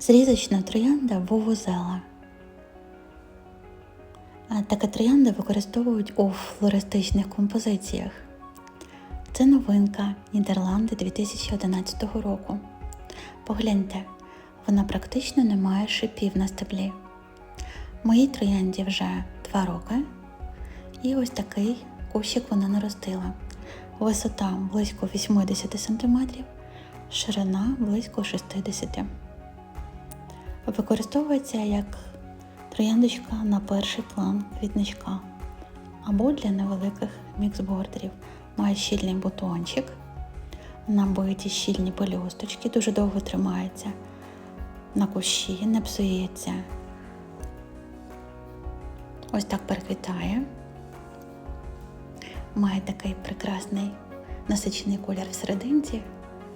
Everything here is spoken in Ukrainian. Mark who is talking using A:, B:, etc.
A: Зрізочна троянда вувузела. А Така троянда використовують у флористичних композиціях. Це новинка Нідерланди 2011 року. Погляньте, вона практично не має шипів на стеблі. Моїй троянді вже 2 роки, і ось такий кущик вона наростила. Висота близько 80 см, ширина близько 60 Використовується як трояндочка на перший план квітничка або для невеликих міксбордерів. Має щільний бутончик, набиті щільні пелюсточки, дуже довго тримається на кущі, не псується. Ось так переквітає. Має такий прекрасний насичений колір всерединці,